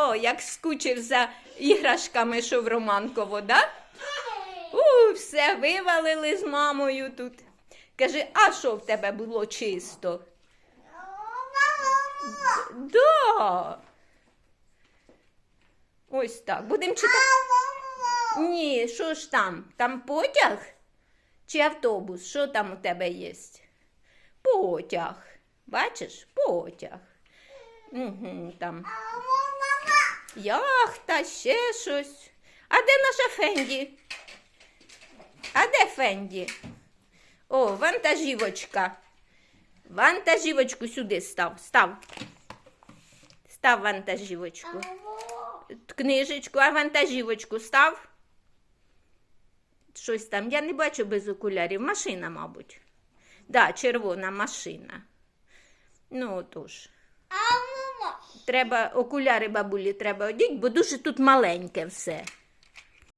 О, як скучив за іграшками, що в Романково, да? У, все вивалили з мамою тут. Каже, а що в тебе було чисто? Да. Ось так. Будемо читати. Ні, що ж там? Там потяг чи автобус? Що там у тебе є? Потяг. Бачиш? Потяг. Угу, там. Яхта, ще щось. А де наша Фенді? А де Фенді? О, вантажівочка. Вантажівочку сюди став. Став. Став вантажівочку. Книжечку, а вантажівочку став. Щось там. Я не бачу без окулярів. Машина, мабуть. Да, червона машина. Ну, отож. Треба окуляри бабулі треба одіть, бо дуже тут маленьке все.